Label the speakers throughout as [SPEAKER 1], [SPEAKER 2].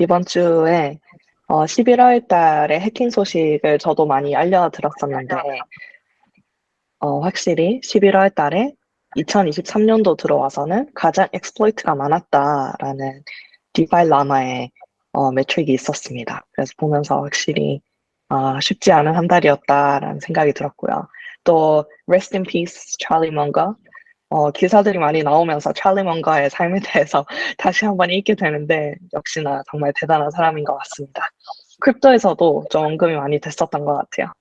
[SPEAKER 1] 이번 주에 어, 11월 달에 해킹 소식을 저도 많이 알려드렸었는데, 어, 확실히 11월 달에 2023년도 들어와서는 가장 exploit가 많았다라는 디파이 라마의 어, 매트릭이 있었습니다. 그래서 보면서 확실히 아, 쉽지 않은 한 달이었다라는 생각이 들었고요. 또 rest in peace 찰리 먼거 어, 기사들이 많이 나오면서 찰리 먼거의 삶에 대해서 다시 한번 읽게 되는데 역시나 정말 대단한 사람인 것 같습니다. 크립토에서도 좀 언급이 많이 됐었던 것 같아요.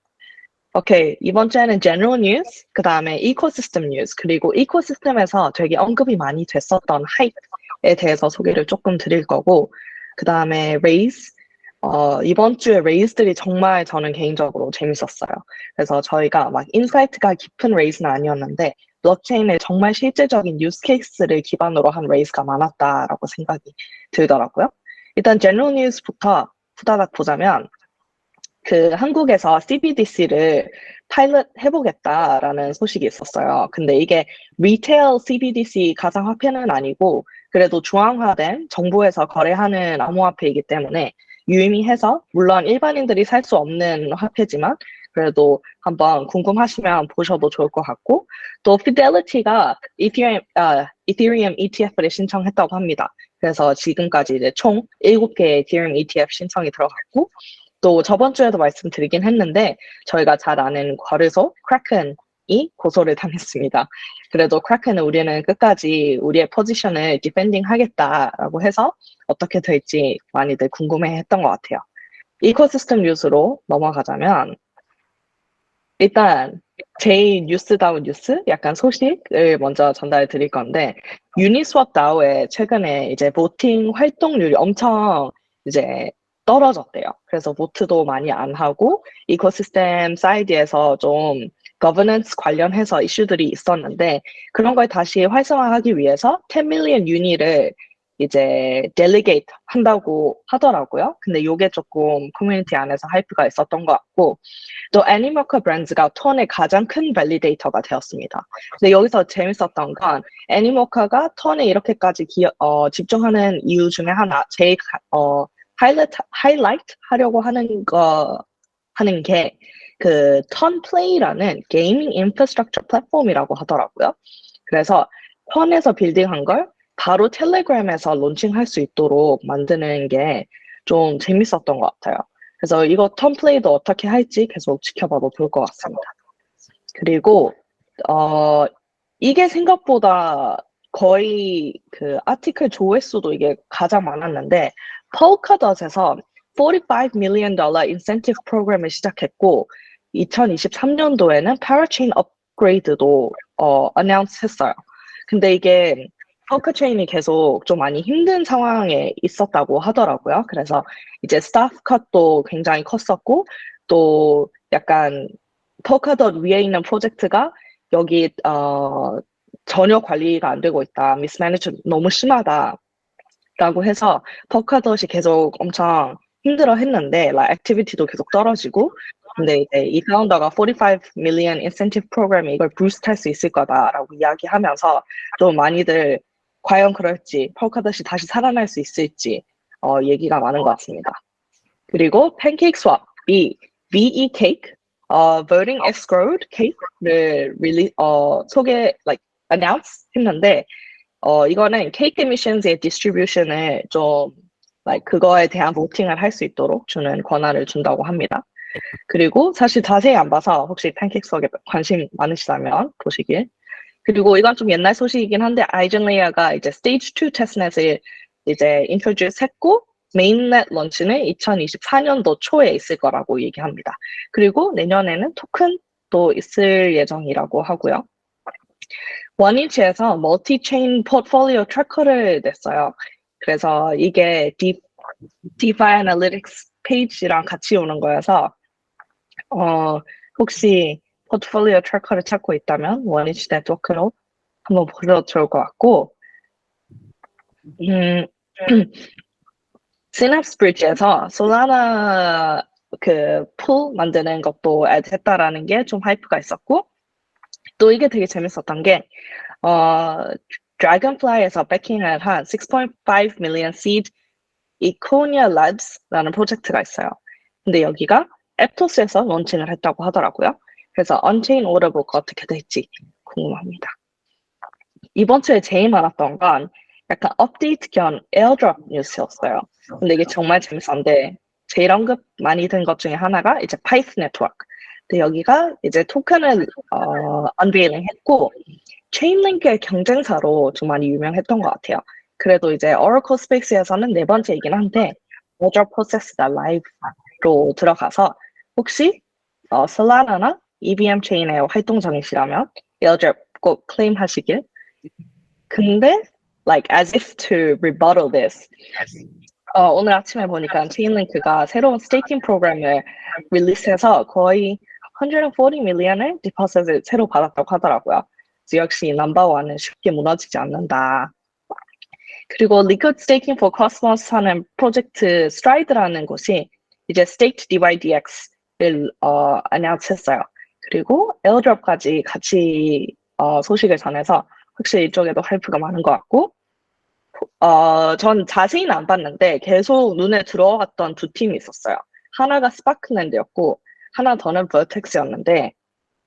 [SPEAKER 1] 오케이 이번 주에는 general news, 그 다음에 ecosysteem news 그리고 ecosysteem에서 되게 언급이 많이 됐었던 hype에 대해서 소개를 조금 드릴 거고 그 다음에 raise 어, 이번 주에 레이스들이 정말 저는 개인적으로 재밌었어요. 그래서 저희가 막 인사이트가 깊은 레이스는 아니었는데 블록체인의 정말 실제적인 유스 케이스를 기반으로 한 레이스가 많았다라고 생각이 들더라고요. 일단 제너럴 뉴스부터 후다닥 보자면 그 한국에서 CBDC를 파일럿 해보겠다라는 소식이 있었어요. 근데 이게 리테일 CBDC 가상화폐는 아니고 그래도 중앙화된 정부에서 거래하는 암호화폐이기 때문에 유의미해서 물론 일반인들이 살 수 없는 화폐지만 그래도 한번 궁금하시면 보셔도 좋을 것 같고 또 피델리티가 이티리움, 아, 이티리움 ETF를 신청했다고 합니다. 그래서 지금까지 이제 총 7개의 이티리움 ETF 신청이 들어갔고 또 저번 주에도 말씀드리긴 했는데 저희가 잘 아는 거래소 크래큰이 고소를 당했습니다. 그래도 크래큰은 우리는 끝까지 우리의 포지션을 디펜딩 하겠다라고 해서 어떻게 될지 많이들 궁금해했던 것 같아요. 이코시스템 뉴스로 넘어가자면 일단 제일 뉴스다운 뉴스, 약간 소식을 먼저 전달해 드릴 건데 유니스왑 다오의 최근에 이제 보팅 활동률이 엄청 이제 떨어졌대요. 그래서 보트도 많이 안 하고 이코시스템 사이드에서 좀 거버넌스 관련해서 이슈들이 있었는데 그런 걸 다시 활성화하기 위해서 10 million 유니를 이제 델리게이트 한다고 하더라고요. 근데 이게 조금 커뮤니티 안에서 하이프가 있었던 것 같고 또 애니머커 브랜드가 턴의 가장 큰 밸리데이터가 되었습니다. 근데 여기서 재밌었던 건 애니머커가 턴에 이렇게까지 기, 어, 집중하는 이유 중에 하나 제일 어, 하이라이트, 하이라이트 하려고 하는 거 하는 게 그 턴플레이라는 게이밍 인프라스트럭처 플랫폼이라고 하더라고요. 그래서 턴에서 빌딩한 걸 바로 텔레그램에서 론칭할 수 있도록 만드는 게 좀 재밌었던 것 같아요. 그래서 이거 턴플레이도 어떻게 할지 계속 지켜봐도 좋을 것 같습니다. 그리고 어 이게 생각보다 거의 그 아티클 조회수도 이게 가장 많았는데 폴카닷에서 45 million dollar incentive 프로그램을 시작했고 2023년도에는 파라체인 업그레이드도 어 announce 했어요. 근데 이게 펑크체인이 계속 좀 많이 힘든 상황에 있었다고 하더라고요. 그래서 이제 스타프 컷도 굉장히 컸었고 또 약간 펑카덧 위에 있는 프로젝트가 여기 어 전혀 관리가 안 되고 있다. 미스매니저 너무 심하다. 라고 해서 펑카덧이 계속 엄청 힘들어 했는데 like, 액티비티도 계속 떨어지고 근데 이제 이 파운더가 45 million incentive 프로그램이 이걸 부스트 할 수 있을 거다라고 이야기하면서 좀 많이들 과연 그럴지 펄카닷이 다시 살아날 수 있을지 어, 얘기가 많은 것 같습니다. 그리고 팬케이크 스왑이 VE 케이크, 어, voting escrowed 케이크를 릴리, 어, 소개, like, announce 했는데 어, 이거는 케이크 에미션스의 디스트리뷰션을 좀 like, 그거에 대한 보팅을 할 수 있도록 주는 권한을 준다고 합니다. 그리고 사실 자세히 안 봐서 혹시 팬케이크 스왑에 관심 많으시다면 보시길 그리고 이건 좀 옛날 소식이긴 한데 아이젠레이어가 이제 스테이지 2 테스트넷을 이제 인트로듀스 했고 메인넷 런치는 2024년도 초에 있을 거라고 얘기합니다. 그리고 내년에는 토큰도 있을 예정이라고 하고요. 원위치에서 멀티 체인 포트폴리오 트래커를 냈어요. 그래서 이게 디, DeFi Analytics 페이지랑 같이 오는 거여서 어, 혹시 포트폴리오 트래커를 찾고 있다면 원위치 네트워크로 한번 보셔도 좋을 것 같고 음, 시냅스 브릿지에서 솔라나 그풀 만드는 것도 애드했다라는 게 좀 하이프가 있었고 또 이게 되게 재밌었던 게 어, 드래곤플라이에서 백킹을 한 6.5 million seed Econia Labs라는 프로젝트가 있어요. 근데 여기가 앱토스에서 론칭을 했다고 하더라고요. 그래서 언체인 오더북 어떻게 될지 궁금합니다. 이번 주에 제일 많았던 건 약간 업데이트 겸 에어드롭 뉴스였어요. 근데 이게 정말 재밌었는데 제일 언급 많이 된 것 중에 하나가 이제 파이스 네트워크. 근데 여기가 이제 토큰을 어, 언베일링 했고 체인링크의 경쟁사로 좀 많이 유명했던 것 같아요. 그래도 이제 Oracle 스페이스에서는 네 번째이긴 한데 Azure 프로세스가 라이브로 들어가서 혹시 어, Solana나 EVM 체인에 활동 중이시라면 Azure 꼭 클레임하시길. 근데 like as if to rebuttal this. 어, 오늘 아침에 보니까 체인링크가 새로운 스테이킹 프로그램을 릴리스해서 거의 140 밀리언의 디퍼셋을 새로 받았다고 하더라고요. 역시 넘버원은 쉽게 무너지지 않는다. 그리고 Liquid Staking for Cosmos 하는 프로젝트 스트라이드라는 곳이 이제 Staked DYDX를 어, announce 했어요. 그리고 에어드롭까지 같이 어, 소식을 전해서 확실히 이쪽에도 하이프가 많은 것 같고 어, 전 자세히는 안 봤는데 계속 눈에 들어왔던 두 팀이 있었어요. 하나가 스파크랜드였고 하나 더는 버텍스였는데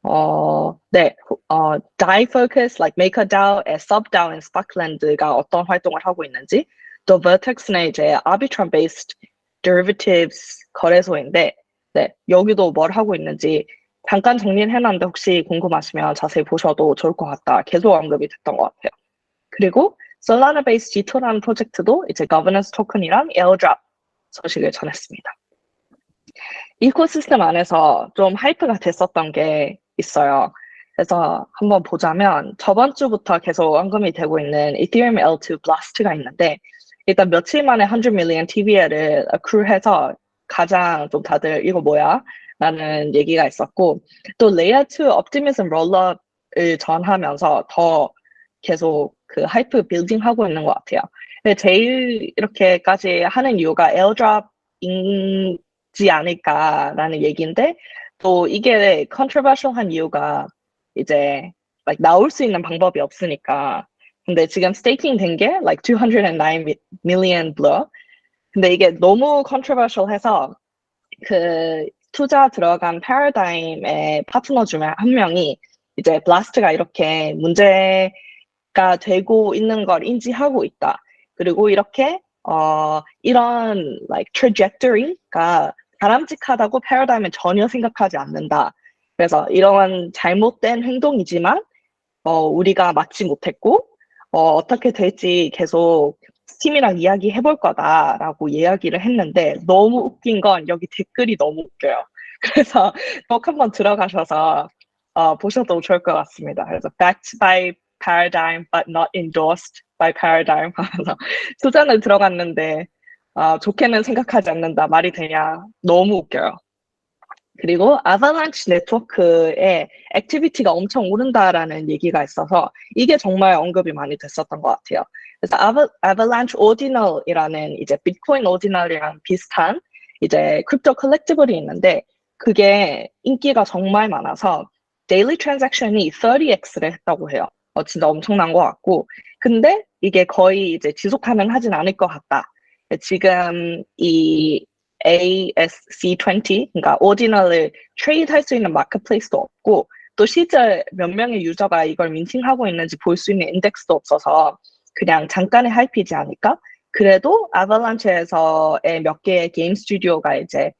[SPEAKER 1] 어, 네, 어, DAI Focus, like MakerDAO의 SubDAO 인 Sparkland가 어떤 활동을 하고 있는지, 또 Vertex는 이제 Arbitrum-based derivatives 거래소인데, 네, 여기도 뭘 하고 있는지 잠깐 정리를 해놨는데 혹시 궁금하시면 자세히 보셔도 좋을 것 같다. 계속 언급이 됐던 것 같아요. 그리고 Solana Base G2라는 프로젝트도 이제 Governance 토큰이랑 Airdrop 소식을 전했습니다. 이코시스템 안에서 좀 하이프가 됐었던 게 있어요. 그래서 한번 보자면 저번 주부터 계속 언급이 되고 있는 Ethereum L2 Blast가 있는데 일단 며칠 만에 100 million TVL을 accrue해서 가장 좀 다들 이거 뭐야? 라는 얘기가 있었고 또 레이어 2 옵티미즘 롤러를 전하면서 더 계속 그 하이프 빌딩 하고 있는 것 같아요. 제일 이렇게까지 하는 이유가 에어드랍인지 않을까라는 얘기인데 또 이게 컨트로버셜한 이유가 이제 like 나올 수 있는 방법이 없으니까 근데 지금 스테이킹 된게 like 209 million blue 근데 이게 너무 컨트로버셜해서 그 투자 들어간 패러다임의 파트너 중에 한 명이 이제 블라스트가 이렇게 문제가 되고 있는 걸 인지하고 있다. 그리고 이렇게 어 이런 like trajectory가 바람직하다고 패러다임은 전혀 생각하지 않는다. 그래서 이런 잘못된 행동이지만 어, 우리가 막지 못했고 어, 어떻게 될지 계속 스 팀이랑 이야기 해 볼 거다라고 이야기를 했는데 너무 웃긴 건 여기 댓글이 너무 웃겨요. 그래서 꼭 한번 들어가셔서 어, 보셔도 좋을 것 같습니다. 그래서 backed by paradigm but not endorsed by paradigm 하면서 수잔을 들어갔는데 어, 좋게는 생각하지 않는다. 말이 되냐. 너무 웃겨요. 그리고 아바란치 네트워크의 액티비티가 엄청 오른다라는 얘기가 있어서 이게 정말 언급이 많이 됐었던 것 같아요. 그래서 아바, 아바란치 오디널이라는 이제 비트코인 오디널이랑 비슷한 이제 크립토 컬렉티블이 있는데 그게 인기가 정말 많아서 데일리 트랜잭션이 30x를 했다고 해요. 어, 진짜 엄청난 것 같고 근데 이게 거의 이제 지속 가능하진 않을 것 같다. 지금 이 ASC20, 그러니까 오디널을 트레이드 할 수 있는 마켓플레이스도 없고 또 실제 몇 명의 유저가 이걸 민팅하고 있는지 볼 수 있는 인덱스도 없어서 그냥 잠깐의 하이피지 않을까? 그래도 아발란치에서의 몇 개의 게임 스튜디오가 이제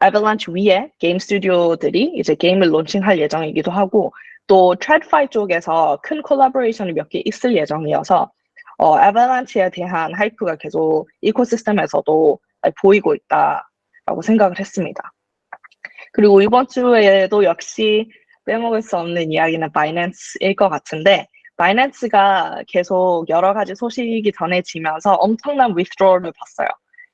[SPEAKER 1] 아발란치 위에 게임 스튜디오들이 이제 게임을 론칭할 예정이기도 하고 또 트레드파이 쪽에서 큰 콜라보레이션이 몇 개 있을 예정이어서 어, 아발란치에 대한 하이프가 계속 이코시스템에서도 보이고 있다라고 생각을 했습니다. 그리고 이번 주에도 역시 빼먹을 수 없는 이야기는 바이낸스일 것 같은데 바이낸스가 계속 여러 가지 소식이 전해지면서 엄청난 withdrawal을 봤어요.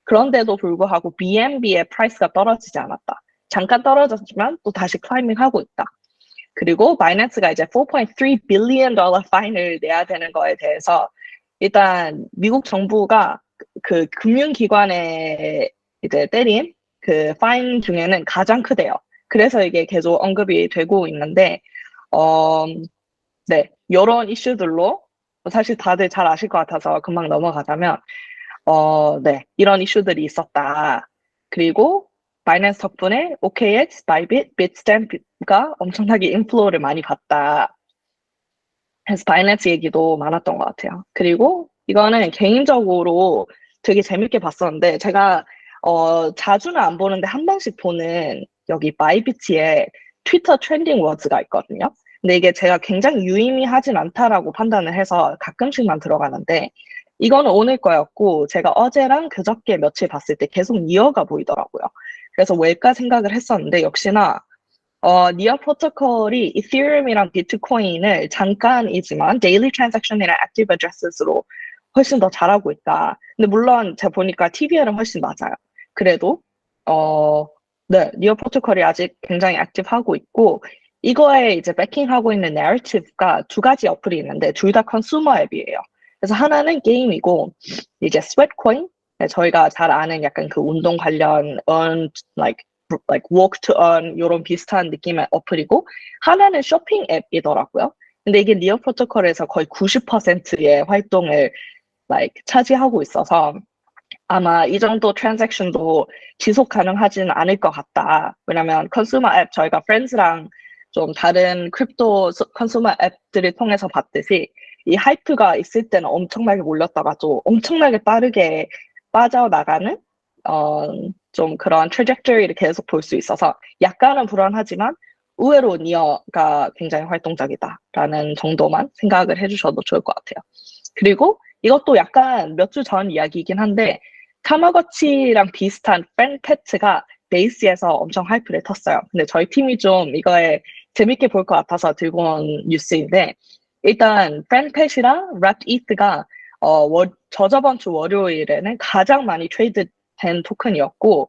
[SPEAKER 1] 그런데도 불구하고 BNB의 프라이스가 떨어지지 않았다. 잠깐 떨어졌지만 또 다시 클라이밍하고 있다. 그리고 바이낸스가 이제 4.3 빌리언 달러 파인을 내야 되는 거에 대해서 일단 미국 정부가 그 금융기관에 이제 때린 그 파인 중에는 가장 크대요. 그래서 이게 계속 언급이 되고 있는데, 어, 네, 이런 이슈들로 사실 다들 잘 아실 것 같아서 금방 넘어가자면, 어, 네, 이런 이슈들이 있었다. 그리고 바이낸스 덕분에 OKX, 바이빗, 빗스탬프가 엄청나게 인플로우를 많이 받다. 그래서 바이낸스 얘기도 많았던 것 같아요. 그리고 이거는 개인적으로 되게 재밌게 봤었는데 제가 어, 자주는 안 보는데 한 번씩 보는 여기 바이비티에 트위터 트렌딩 워즈가 있거든요. 근데 이게 제가 굉장히 유의미하진 않다라고 판단을 해서 가끔씩만 들어가는데 이거는 오늘 거였고 제가 어제랑 그저께 며칠 봤을 때 계속 니어가 보이더라고요. 그래서 왜일까 생각을 했었는데 역시나 어, 니어 프로토콜이 이더리움이랑 비트코인을 잠깐이지만 데일리 트랜잭션이랑 액티브 어드레스로 훨씬 더 잘하고 있다. 근데 물론 제가 보니까 TVL은 훨씬 낮아요. 그래도 어, 네, 니어 프로토콜이 아직 굉장히 액티브하고 있고 이거에 이제 백킹하고 있는 내러티브가 두 가지 어플이 있는데 둘 다 컨슈머 앱이에요. 그래서 하나는 게임이고 이제 스웨트코인 저희가 잘 아는 약간 그 운동 관련 earn like like walk to earn 이런 비슷한 느낌의 어플이고 하나는 쇼핑 앱이더라고요. 근데 이게 리어 프로토콜에서 거의 90%의 활동을 like 차지하고 있어서 아마 이 정도 트랜잭션도 지속 가능하지는 않을 것 같다. 왜냐면 컨슈머 앱 저희가 프렌즈랑 좀 다른 크립토 컨슈머 앱들을 통해서 봤듯이 이 하이프가 있을 때는 엄청나게 몰렸다가 또 엄청나게 빠르게 빠져나가는 어, 좀 그런 트레젝터리를 계속 볼 수 있어서 약간은 불안하지만 의외로 니어가 굉장히 활동적이다라는 정도만 생각을 해주셔도 좋을 것 같아요. 그리고 이것도 약간 몇 주 전 이야기이긴 한데 타마거치랑 비슷한 팬패트가 베이스에서 엄청 하이프를 텄어요. 근데 저희 팀이 좀 이거에 재밌게 볼 것 같아서 들고 온 뉴스인데 일단 팬펫이랑 랩이트가 어, 월, 저저번 주 월요일에는 가장 많이 트레이드된 토큰이었고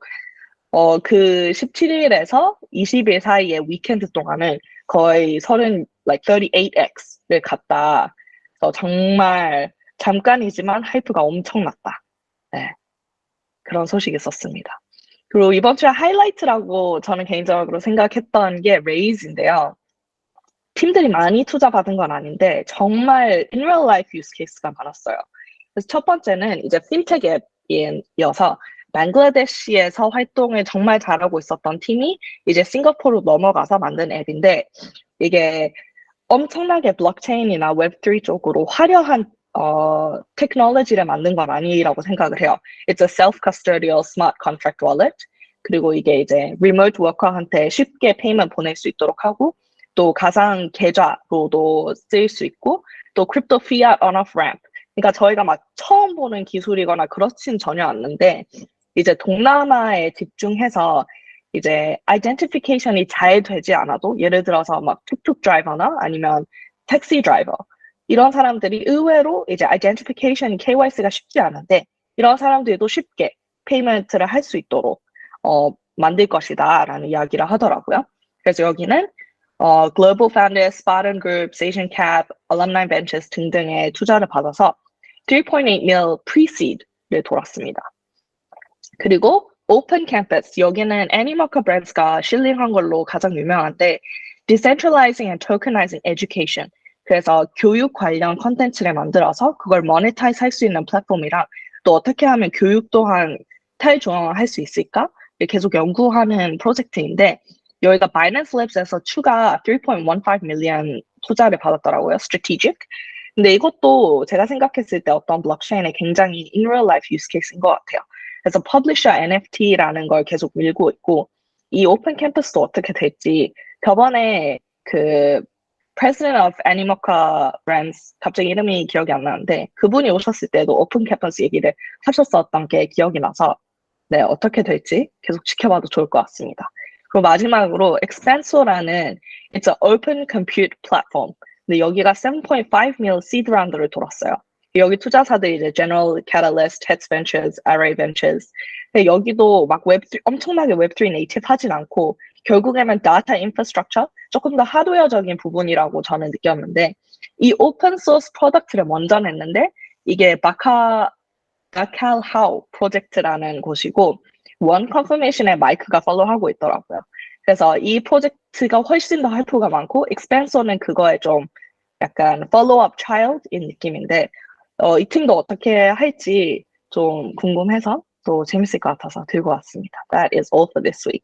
[SPEAKER 1] 어, 그 17일에서 20일 사이에 위켄드 동안은 거의 30, like 38x를 갔다. 그래서 정말 잠깐이지만 하이프가 엄청났다. 네. 그런 소식이 있었습니다. 그리고 이번 주에 하이라이트라고 저는 개인적으로 생각했던 게 레이즈인데요. 팀들이 많이 투자받은 건 아닌데 정말 in real life use case가 많았어요. 그래서 첫 번째는 이제 핀텍 앱이어서 방글라데시에서 활동을 정말 잘하고 있었던 팀이 이제 싱가포르로 넘어가서 만든 앱인데 이게 엄청나게 블록체인이나 웹3 쪽으로 화려한 어, 테크놀로지를 만든 건 아니라고 생각을 해요. It's a self-custodial smart contract wallet. 그리고 이게 이제 remote worker한테 쉽게 페이먼 보낼 수 있도록 하고 또 가상 계좌로도 쓰일 수 있고 또 크립토 피앗 on-off ramp. 그러니까 저희가 막 처음 보는 기술이거나 그렇진 전혀 않는데 이제 동남아에 집중해서 이제 아이덴티피케이션이 잘 되지 않아도 예를 들어서 막 툭툭 드라이버나 아니면 택시 드라이버 이런 사람들이 의외로 이제 아이덴티피케이션 KYC가 쉽지 않은데 이런 사람들도 쉽게 페이먼트를 할 수 있도록 어, 만들 것이다라는 이야기를 하더라고요. 그래서 여기는 어, Global Founders, Spartan Group, Asian Cap, Alumni Ventures 등등의 투자를 받아서 3.8 mil pre-seed를 돌았습니다. 그리고 Open Campus, 여기는 애니머커 브랜드가 실링한 걸로 가장 유명한데 Decentralizing and Tokenizing Education, 그래서 교육 관련 컨텐츠를 만들어서 그걸 모네타이즈 할 수 있는 플랫폼이랑 또 어떻게 하면 교육 또한 탈중앙화할 수 있을까? 계속 연구하는 프로젝트인데 여기가 바이낸스 랩스에서 추가 3.15 million 투자를 받았더라고요. strategic. 근데 이것도 제가 생각했을 때 어떤 블록체인의 굉장히 in real life use case인 것 같아요. 그래서 publisher NFT라는 걸 계속 밀고 있고 이 오픈 캠퍼스도 어떻게 될지 저번에 그 president of Animoca Brands 갑자기 이름이 기억이 안 나는데 그분이 오셨을 때도 오픈 캠퍼스 얘기를 하셨었던 게 기억이 나서 네 어떻게 될지 계속 지켜봐도 좋을 것 같습니다. 그리고 마지막으로 Expanso라는 it's an open compute platform. 근데 여기가 7.5 mil seed 라운드를 돌았어요. 여기 투자사들이 이제 General Catalyst, Heads Ventures, Array Ventures. 근데 여기도 막 웹3 엄청나게 웹3 네이티브 하진 않고 결국에는 data infrastructure 조금 더 하드웨어적인 부분이라고 저는 느꼈는데 이 오픈 소스 프로덕트를 먼저 냈는데 이게 바카 바칼하우 프로젝트라는 곳이고 원 컨퍼메이션에 마이크가 팔로우하고 있더라고요. 그래서 이 프로젝트가 훨씬 더 할프가 많고 익스펜서는 그거에 좀 약간 팔로우업 차일드인 느낌인데 어, 이 팀도 어떻게 할지 좀 궁금해서 또 재밌을 것 같아서 들고 왔습니다. That is all for this week.